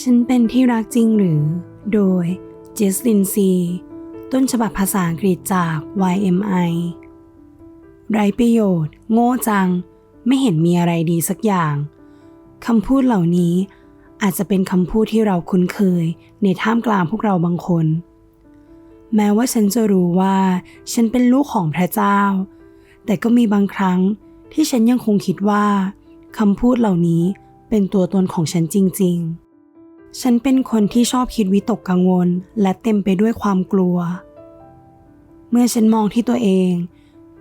ฉันเป็นที่รักจริงหรือ โดยเจสลินซีต้นฉบับภาษาอังกฤษจาก YMI ไรประโยชน์ โง่จัง ไม่เห็นมีอะไรดีสักอย่างคำพูดเหล่านี้อาจจะเป็นคำพูดที่เราคุ้นเคยในท่ามกลางพวกเราบางคน แม้ว่าฉันจะรู้ว่า ฉันเป็นลูกของพระเจ้า แต่ก็มีบางครั้งที่ฉันยังคงคิดว่าคำพูดเหล่านี้เป็นตัวตนของฉันจริง ๆ ฉันเป็นคนที่ชอบคิดวิตกกังวล และเต็มไปด้วยความกลัว เมื่อฉันมองที่ตัวเอง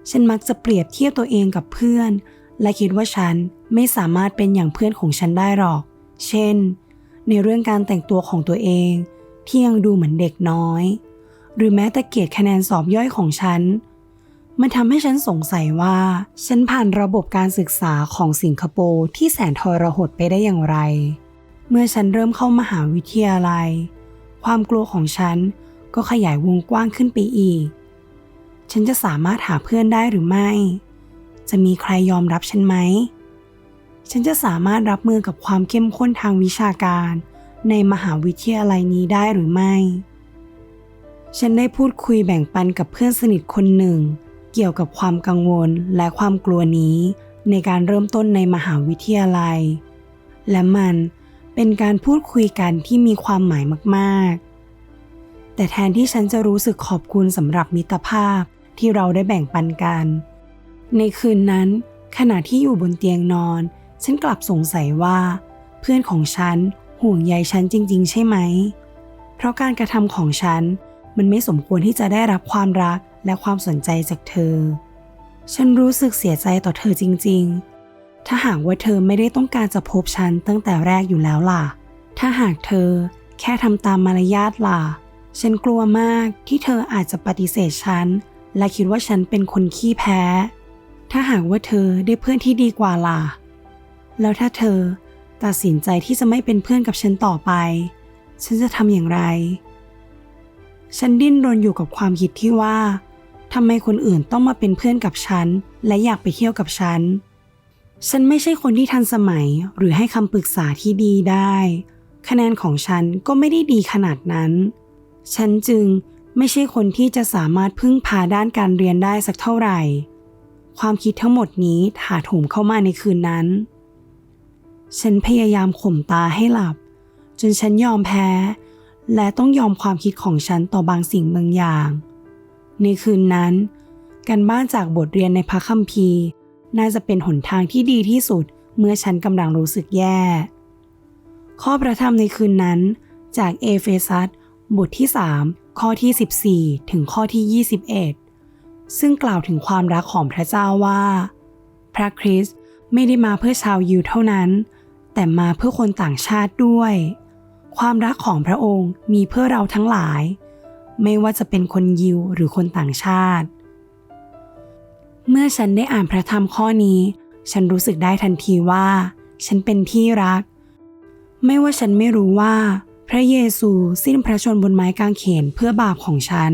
ฉันมักจะเปรียบเทียบตัวเองกับเพื่อน และคิดว่าฉันไม่สามารถเป็นอย่างเพื่อนของฉันได้หรอก เช่น ในเรื่องการแต่งตัวของตัวเอง ที่ยังดูเหมือนเด็กน้อย หรือแม้แต่เกียรติคะแนนสอบย่อยของฉัน มันทำให้ฉันสงสัยว่า ฉันผ่านระบบการศึกษาของสิงคโปร์ที่แสนทรหดไปได้อย่างไร เมื่อฉันเริ่มเข้ามหาวิทยาลัย ความกลัวของฉันก็ขยายวงกว้างขึ้นไปอีก ฉันจะสามารถหาเพื่อนได้หรือไม่ จะมีใครยอมรับฉันไหม ฉันจะสามารถรับมือกับความเข้มข้นทางวิชาการในมหาวิทยาลัยนี้ได้หรือไม่ ฉันได้พูดคุยแบ่งปันกับเพื่อนสนิทคนหนึ่ง เกี่ยวกับความกังวลและความกลัวนี้ในการเริ่มต้นในมหาวิทยาลัย และมัน เป็นการพูดคุยกันที่มีความหมายมากๆ แต่แทนที่ฉันจะรู้สึกขอบคุณสำหรับมิตรภาพที่เราได้แบ่งปันกัน ในคืนนั้น ขณะที่อยู่บนเตียงนอน ฉันกลับสงสัยว่า เพื่อนของฉันห่วงใยฉันจริง ๆ ใช่ไหม เพราะการกระทำของฉันมันไม่สมควรที่จะได้รับความรักและความสนใจจากเธอ ฉันรู้สึกเสียใจต่อเธอจริง ๆ ถ้าหากว่าเธอไม่ได้ต้องการจะพบฉันตั้งแต่แรกอยู่แล้วล่ะ ถ้าหากเธอแค่ทำตามมารยาทล่ะ ฉันกลัวมากที่เธออาจจะปฏิเสธฉัน และคิดว่าฉันเป็นคนขี้แพ้ ถ้าหากว่าเธอได้เพื่อนที่ดีกว่าล่ะ แล้วถ้าเธอตัดสินใจที่จะไม่เป็นเพื่อนกับฉันต่อไป ฉันจะทำอย่างไร ฉันดิ้นรนอยู่กับความคิดที่ว่าทำไมคนอื่นต้องมาเป็นเพื่อนกับฉัน และอยากไปเที่ยวกับฉัน ฉันไม่ใช่คนที่ทันสมัยหรือให้คำปรึกษาที่ดีได้ คะแนนของฉันก็ไม่ได้ดีขนาดนั้น ฉันจึงไม่ใช่คนที่จะสามารถพึ่งพาด้านการเรียนได้สักเท่าไหร่ ความคิดทั้งหมดนี้ถาโถมเข้ามาในคืนนั้น ฉันพยายามข่มตาให้หลับ จนฉันยอมแพ้ และต้องยอมความคิดของฉันต่อบางสิ่งบางอย่าง ในคืนนั้น การบ้านจากบทเรียนในพระคัมภีร์ น่าจะเป็นหนทางที่ดีที่สุดเมื่อฉันกำลังรู้สึกแย่ ข้อประธรรมในคืนนั้น จากเอเฟซัสบทที่ 3 ข้อที่ 14 ถึงข้อที่ 21 ซึ่งกล่าวถึงความรักของพระเจ้าว่า พระคริสต์ไม่ได้มาเพื่อชาวยิวเท่านั้น แต่มาเพื่อคนต่างชาติด้วย ความรักของพระองค์มีเพื่อเราทั้งหลาย ไม่ว่าจะเป็นคนยิวหรือคนต่างชาติ เมื่อฉันได้อ่านพระธรรมข้อนี้ ฉันรู้สึกได้ทันทีว่า ฉันเป็นที่รัก ไม่ว่าฉันไม่รู้ว่า พระเยซูสิ้นพระชนบนไม้กางเขนเพื่อบาปของฉัน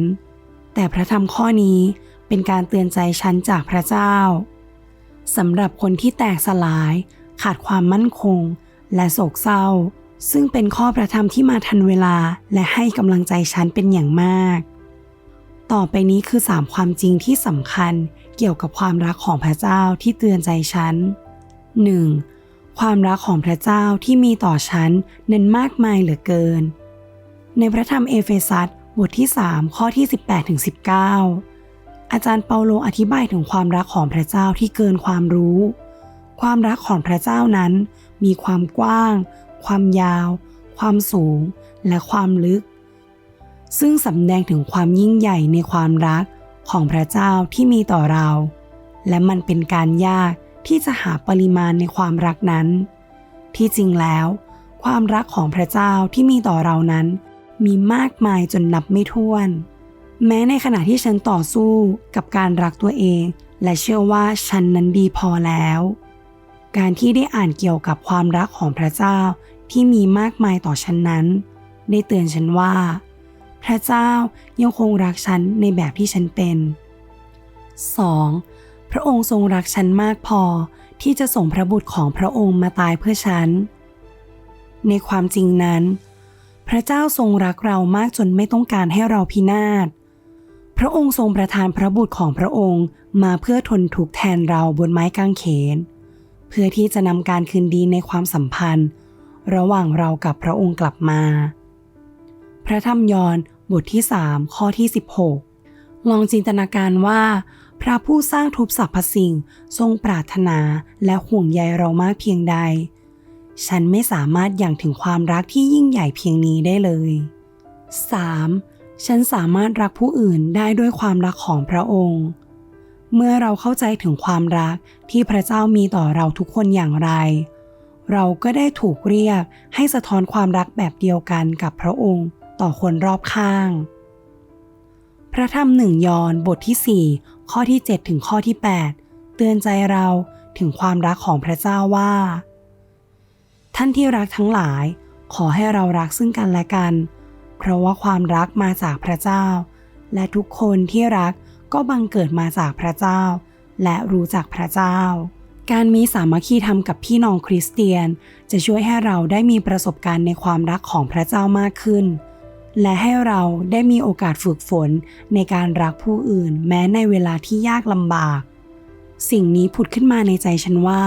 แต่พระธรรมข้อนี้เป็นการเตือนใจฉันจากพระเจ้าสำหรับคนที่แตกสลาย ขาดความมั่นคง และโศกเศร้า ซึ่งเป็นข้อประธรรมที่มาทันเวลาและให้กำลังใจฉันเป็นอย่างมาก ต่อไปนี้คือสามความจริงที่สำคัญเกี่ยวกับความรักของพระเจ้าที่เตือนใจฉัน 1. ความรักของพระเจ้าที่มีต่อฉันนั้นมากมายเหลือเกิน ในพระธรรมเอเฟซัสบทที่ 3 ข้อที่ 18ถึง19 อาจารย์เปาโลอธิบายถึงความรักของพระเจ้าที่เกินความรู้ ความรักของพระเจ้านั้น มีความกว้าง ความยาว ความสูง และความลึก ซึ่งสำแดงถึงความยิ่งใหญ่ในความรักของพระเจ้าที่มีต่อเรา และมันเป็นการยากที่จะหาปริมาณในความรักนั้น ที่จริงแล้ว ความรักของพระเจ้าที่มีต่อเรานั้น มีมากมายจนนับไม่ถ้วน แม้ในขณะที่ฉันต่อสู้กับการรักตัวเอง และเชื่อว่าฉันนั้นดีพอแล้ว การที่ได้อ่านเกี่ยวกับความรักของพระเจ้าที่มีมากมายต่อฉันนั้น ได้เตือนฉันว่า พระเจ้ายังคงรักฉันในแบบที่ฉันเป็น 2. พระองค์ทรงรักฉันมากพอที่จะส่งพระบุตรของพระองค์มาตายเพื่อฉัน ในความจริงนั้น พระเจ้าทรงรักเรามากจนไม่ต้องการให้เราพินาศ พระองค์ทรงประทานพระบุตรของพระองค์มาเพื่อทนทุกข์แทนเราบนไม้กางเขน เพื่อที่จะนำการคืนดีในความสัมพันธ์ ระหว่างเรากับพระองค์กลับมา พระธรรมยอห์นบทที่ 3 ข้อที่ 16 ลองจินตนาการว่า พระผู้สร้างทุกสรรพสิ่งทรงปรารถนาและห่วงใยเรามากเพียงใด ฉันไม่สามารถอย่างถึงความรักที่ยิ่งใหญ่เพียงนี้ได้เลย 3. ฉันสามารถรักผู้อื่นได้ด้วยความรักของพระองค์ เมื่อเราเข้าใจถึงความรักที่พระเจ้ามีต่อเราทุกคนอย่างไร เราก็ได้ถูกเรียกให้สะท้อนความรักแบบเดียวกันกับพระองค์ ต่อคนรอบข้าง พระธรรมหนึ่งยอนบทที่ 4 ข้อที่ 7 ถึงข้อที่ 8 เตือนใจเราถึงความรักของพระเจ้าว่า ท่านที่รักทั้งหลาย ขอให้เรารักซึ่งกันและกัน เพราะว่าความรักมาจากพระเจ้า และทุกคนที่รักก็บังเกิดมาจากพระเจ้า และรู้จักพระเจ้า การมีสามัคคีธรรมกับพี่น้องคริสเตียน จะช่วยให้เราได้มีประสบการณ์ในความรักของพระเจ้ามากขึ้น และให้เราได้มีโอกาสฝึกฝนในการรักผู้อื่น แม้ในเวลาที่ยากลำบาก สิ่งนี้ผุดขึ้นมาในใจฉันว่า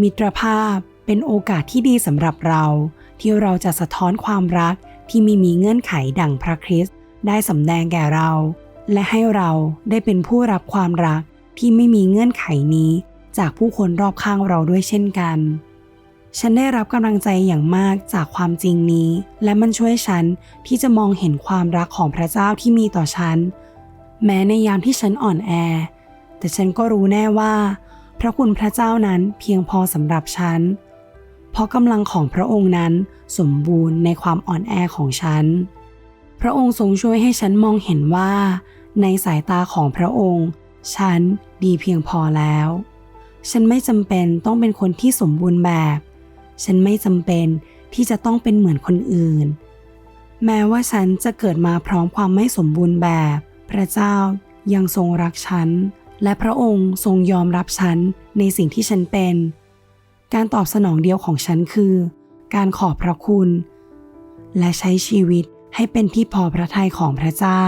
มิตรภาพเป็นโอกาสที่ดีสำหรับเรา ที่เราจะสะท้อนความรักที่ไม่มีเงื่อนไขดั่งพระคริสต์ได้สำแดงแก่เรา และให้เราได้เป็นผู้รับความรักที่ไม่มีเงื่อนไขนี้ จากผู้คนรอบข้างเราด้วยเช่นกัน ฉันได้รับกำลังใจอย่างมากจากความจริงนี้ และมันช่วยฉันที่จะมองเห็นความรักของพระเจ้าที่มีต่อฉัน แม้ในยามที่ฉันอ่อนแอ แต่ฉันก็รู้แน่ว่า พระคุณพระเจ้านั้นเพียงพอสำหรับฉัน เพราะกำลังของพระองค์นั้นสมบูรณ์ในความอ่อนแอของฉัน พระองค์ทรงช่วยให้ฉันมองเห็นว่า ในสายตาของพระองค์ ฉันดีเพียงพอแล้ว ฉันไม่จำเป็นต้องเป็นคนที่สมบูรณ์แบบ ฉันไม่จำเป็นที่จะต้องเป็นเหมือนคนอื่น แม้ว่าฉันจะเกิดมาพร้อมความไม่สมบูรณ์แบบ พระเจ้ายังทรงรักฉัน และพระองค์ทรงยอมรับฉันในสิ่งที่ฉันเป็น การตอบสนองเดียวของฉันคือ การขอบพระคุณ และใช้ชีวิตให้เป็นที่พอพระทัยของพระเจ้า